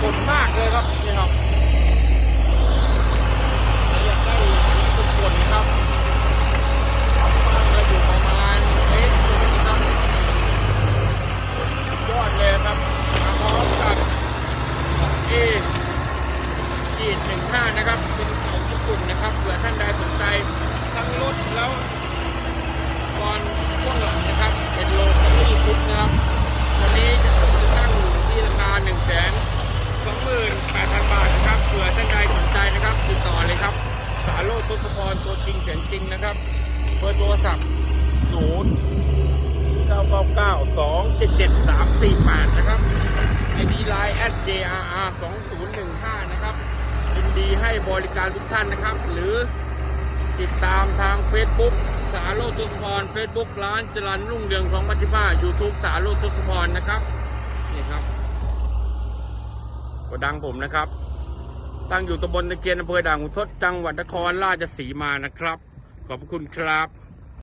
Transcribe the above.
ผลมากเลยครับนี่ครับอยากได้ทุกคนครับเราอยู่ประมาณเอ๊ะนะครับยอดเลยครับมาพร้อมกับเอจีดหนึ่งห้านะครับ เป็นของญี่ปุ่นนะครับเผื่อท่านใดสนใจทั้งรถแล้วก่อนช่วงหลังนะครับ เป็นโลคอมี่คุกนะครับ วันนี้จะผมจะตั้งอยู่ที่ราคา1 2 8 0 0 0 บาทนะครับเผื่อท่านใดสนใจนะครับ ติดต่อเลยครับ สาโรจน์ทศพรตัวจริงเสียงจริงนะครับเบอร์โทรศัพท์0 9 9 9 2 7 7 3 4 8นะครับไอดีไลน์ at jrr 2015นะครับยินดีให้บริการทุกท่านนะครับ หรือติดตามทาง Facebook สาโรจน์ทศพร Facebook ร้านจรันรุ่งเรือง2015 YouTube สาโรจน์ทศพรนะครับนี่ครับกดดังผมนะครับ ตั้งอยู่ตำบลตะเกียนอำเภอด่านขุนทดจังหวัดนครราชสีมานะครับ ขอบคุณครับ